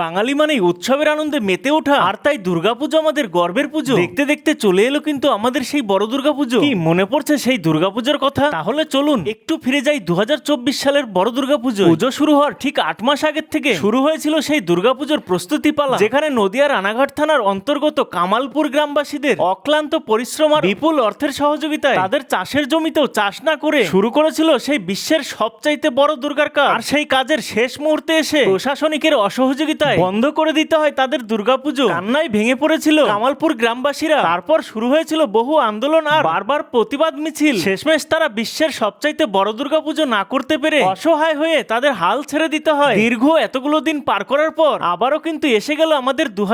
বাঙালি মানেই উৎসবের আনন্দে মেতে ওঠা, আর তাই দুর্গাপুজো আমাদের গর্বের পুজো। দেখতে দেখতে চলে এলো কিন্তু আমাদের সেই বড় দুর্গাপুজো। কি মনে পড়ছে সেই দুর্গাপুজোর কথা? তাহলে চলুন, একটু ফিরে যাই দু হাজার চব্বিশ সালের বড় দুর্গাপুজো পুজো শুরু হওয়ার ঠিক আট মাস আগের থেকে শুরু হয়েছিল সেই দুর্গাপুজোর প্রস্তুতি পালা, যেখানে নদিয়া রানাঘাট থানার অন্তর্গত কামালপুর গ্রামবাসীদের অক্লান্ত পরিশ্রম আর বিপুল অর্থের সহযোগিতায় তাদের চাষের জমিতেও চাষ না করে শুরু করেছিল সেই বিশ্বের সবচাইতে বড় দুর্গার কাজ। আর সেই কাজের শেষ মুহূর্তে এসে প্রশাসনিকের অসহযোগিতায় বন্ধ করে দিতে হয় তাদের দুর্গাপুজো। কান্নায় ভেঙে পড়েছিল। কামালপুর গ্রামবাসীরা। তারপর শুরু হয়েছিল বহু আন্দোলন আর বারবার প্রতিবাদ মিছিল। শেষমেশ তারা বিশ্বের সবচাইতে বড় দুর্গাপুজো না করতে পেরে অসহায় হয়ে তাদের হাল ছেড়ে দিতে হয়। দীর্ঘ এতগুলো দিন পার করার পর আবারও কিন্তু এসে গেল আমাদের দু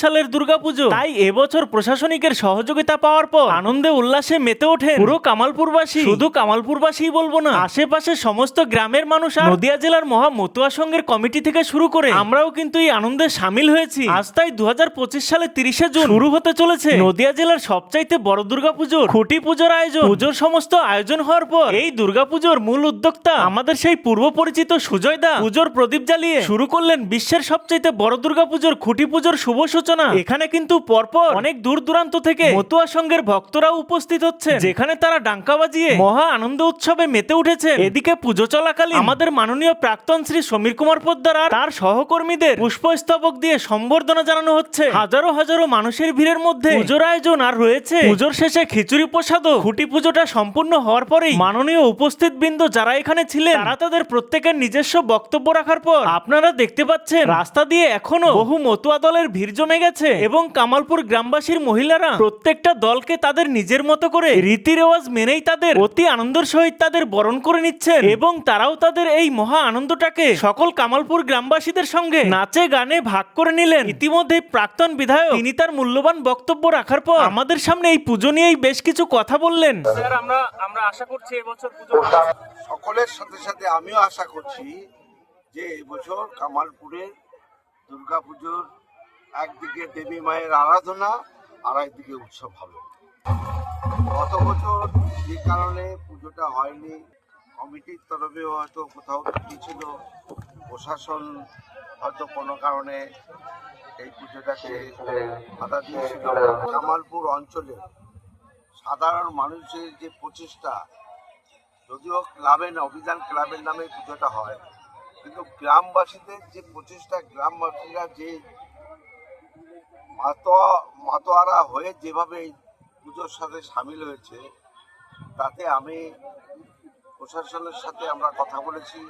সালের দুর্গাপুজো। তাই এবছর প্রশাসনিকের সহযোগিতা পাওয়ার পর আনন্দে উল্লাসে মেতে ওঠে পুরো কামালপুরবাসী। শুধু কামালপুরবাসী বলব না আশেপাশে সমস্ত গ্রামের মানুষ আর নদিয়া জেলার মহা মতুয়া সংঘের কমিটি থেকে শুরু করে আমরাও কিন্তু এই আনন্দে সামিল হয়েছি আজ তাই দু হাজার পঁচিশ সালে তিরিশে জুন শুরু হতে চলেছে। নদিয়া জেলার সবচাইতে বড় দুর্গাপুজোর খুঁটি পুজোর আয়োজন। পুজোর সমস্ত আয়োজন হওয়ার পর এই দুর্গাপুজোর মূল উদ্যোক্তা আমাদের সেই পূর্ব পরিচিত সুজয় দা পুজোর প্রদীপ জ্বালিয়ে শুরু করলেন বিশ্বের সবচাইতে বড় দুর্গাপুজোর খুঁটি পুজোর শুভ সূচনা। এখানে কিন্তু পরপর অনেক দূর দূরান্ত থেকে মতুয়া সংঘের ভক্তরাও উপস্থিত হচ্ছে যেখানে তারা ডাঙ্কা বাজিয়ে মহা আনন্দ উৎসবে মেতে উঠেছে এদিকে পুজো চলাকালীন আমাদের মাননীয় প্রাক্তন শ্রী সমীর কুমার পোদ্দার আর তার সহকর্মীদের পুষ্পস্তবক দিয়ে সম্বর্ধনা জানানো হচ্ছে। হাজারো হাজারো মানুষের ভিড়ের মধ্যে পুজোর আয়োজন আর রয়েছে। পুজোর শেষে খিচুড়ি প্রসাদও। খুঁটি পুজোটা সম্পূর্ণ হওয়ার পরেই মাননীয় উপস্থিত বৃন্দ যারা এখানে ছিলেন তারা তাদের প্রত্যেকের নিজস্ব বক্তব্য রাখার পর আপনারা দেখতে পাচ্ছেন রাস্তা দিয়ে এখনও বহু মতুয়া দলের ভিড় জমে গেছে। এবং কামালপুর গ্রামবাসীর মহিলারা প্রত্যেকটা দলকে তাদের নিজের মতো করে রীতি রেওয়াজ মেনেই তাদের অতি আনন্দের সহিত তাদের বরণ করে নিচ্ছেন। এবং তারাও তাদের এই মহা আনন্দটাকে সকল কামালপুর গ্রামবাসীদের সঙ্গে নাচে গানে ভাগ করে নিলেন। ইতিমধ্যে প্রাক্তন বিধায়ক তিনি তার মূল্যবান বক্তব্য রাখার পর আমাদের সামনে এই পুজো নিয়েই বেশ কিছু কথা বললেন। স্যার আমরা আমরা আশা করছি এবছর পুজো সকলের সাথে সাথে আমিও আশা করছি যে এবছর কামালপুরে দুর্গাপুজোর একদিকে দেবী মায়ের আরাধনা আর একদিকে উৎসব হবে। গত বছর যে কারণে পুজোটা হয়নি কমিটির তরফেও হয়তো কোথাও ত্রুটি ছিল প্রশাসন হয়তো কোনো কারণে এই পুজোটাকে বাধা দিয়েছিল। জামালপুর অঞ্চলে সাধারণ মানুষের যে প্রচেষ্টা, যদিও ক্লাবে না, অভিযান ক্লাবের নামে পুজোটা হয়, কিন্তু গ্রামবাসীদের যে প্রচেষ্টা, গ্রামবাসীরা যে মাতোয়া, মাতোয়ারা হয়ে যেভাবে পুজোর সাথে সামিল হয়েছে, তাতে আমি প্রশাসনের সাথে আমরা কথা বলেছি।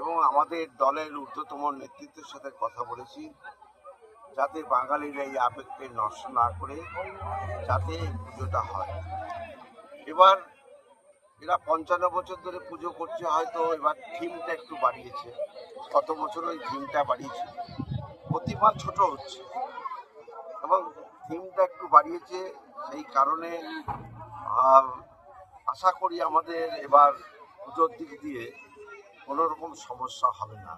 এবং আমাদের দলের ঊর্ধ্বতম নেতৃত্বের সাথে কথা বলেছি, যাতে বাঙালিরা এই আবেগকে নষ্ট না করে যাতে এই পুজোটা হয়। এবার এরা পঞ্চান্ন বছর ধরে পুজো করছে, হয়তো এবার থিমটা একটু বাড়িয়েছে। গত বছর ওই থিমটা বাড়িয়েছে। প্রতিমা ছোট হচ্ছে এবং থিমটা একটু বাড়িয়েছে, সেই কারণে আশা করি আমাদের এবার পুজোর দিক দিয়ে কোনো রকম সমস্যা হবে না।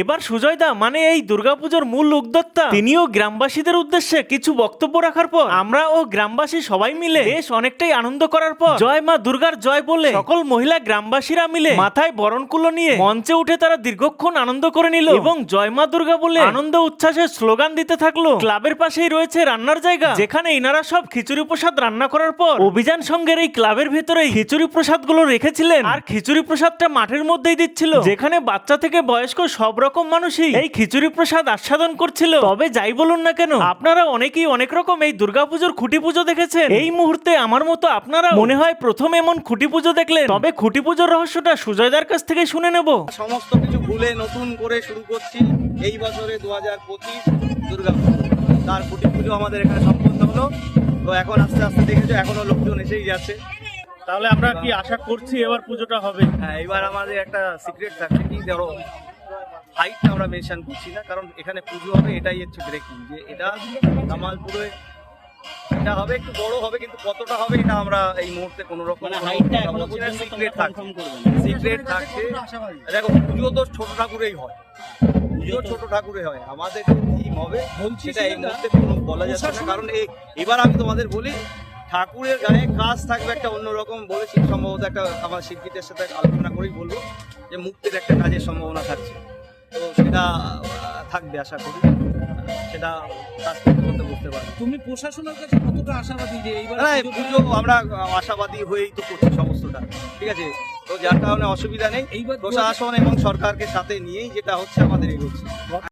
এবার সুজয় দা মানে এই দুর্গাপুজোর মূল উদ্যোক্তা তিনিও গ্রামবাসীদের উদ্দেশ্যে কিছু বক্তব্য রাখার পর, আমরা ও গ্রামবাসী সবাই মিলে বেশ অনেকটাই আনন্দ করার পর, জয় মা দুর্গার জয় বলে সকল মহিলা গ্রামবাসীরা মিলে মাথায় বরণকুলো নিয়ে মঞ্চে উঠে তারা দীর্ঘক্ষণ আনন্দ করে নিল এবং জয় মা দুর্গা বলে আনন্দ উচ্ছ্বাসের স্লোগান দিতে থাকল। ক্লাবের পাশেই রয়েছে রান্নার জায়গা, যেখানে ইনারা সব খিচুড়ি প্রসাদ রান্না করার পর অভিযান সঙ্গের এই ক্লাবের ভেতরে খিচুড়ি প্রসাদগুলো রেখেছিলেন। আর খিচুড়ি প্রসাদটা মাঠের মধ্যেই দিচ্ছিল। যেখানে বাচ্চা থেকে বয়স্ক সব রকম মানুষই এই খিচুড়ি প্রসাদ আস্বাদন করছিল। তবে যাই বলুন না কেন আপনারা অনেকেই অনেক রকম এই দুর্গাপুজোর খুঁটি পুজো দেখেছেন। এই মুহূর্তে আমার মতো আপনারা মনে হয় প্রথম এমন খুঁটি পুজো দেখলেন। তবে খুঁটি পুজোর রহস্যটা সুজয়দার কাছ থেকে শুনে নেব। সমস্ত কিছু ভুলে নতুন করে শুরু করছি এই বছরে দু হাজার পঁচিশ দুর্গা পুজো তার খুঁটি পুজো আমাদের এখানে সম্পন্ন হলো। তো এখন আস্তে আস্তে দেখেছ এখনও লোকজন এসেই যাচ্ছে। তাহলে আমরা কি আশা করছি এবার পুজোটা হবে? হ্যাঁ এবার আমাদের একটা সিক্রেট থাকছে কি ধরো হাইটটা আমরা মেনশন করছি না কারণ এখানে পুজো হবে এটাই হচ্ছে ব্রেকিং যে এটা কামালপুরে এটা হবে একটু বড় হবে কিন্তু কতটা হবে এটা আমরা এই মুহূর্তে কোনো রকম সিক্রেট থাকছে। সিক্রেট থাকছে। দেখো পুজো তো ছোট ঠাকুরেই হয়। পুজো ছোট ঠাকুরে হয়। আমাদের থিম হবে সেটা এই মুহূর্তে কোনো বলা যাচ্ছে না। কারণ এই এবার আমি তোমাদের বলি ঠাকুরের গায়ে কাজ থাকবে একটা অন্যরকম বলেছি সম্ভবত একটা আমার শিল্পীদের সাথে আলোচনা করেই বলব যে মুক্তির একটা কাজের সম্ভাবনা থাকছে। তো সেটা থাকবে আশা করি। সেটা কাজ করতে করতে বুঝতে পারব। তুমি প্রশাসনের কাছে কতটা আশাবাদী যে এইবার পুজো আমরা আশাবাদী হয়েই তো করছি সমস্তটা। ঠিক আছে? তো যার কারণে অসুবিধা নেই। এইবার প্রশাসন এবং সরকারকে সাথে নিয়েই যেটা হচ্ছে আমাদের এগোচ্ছে।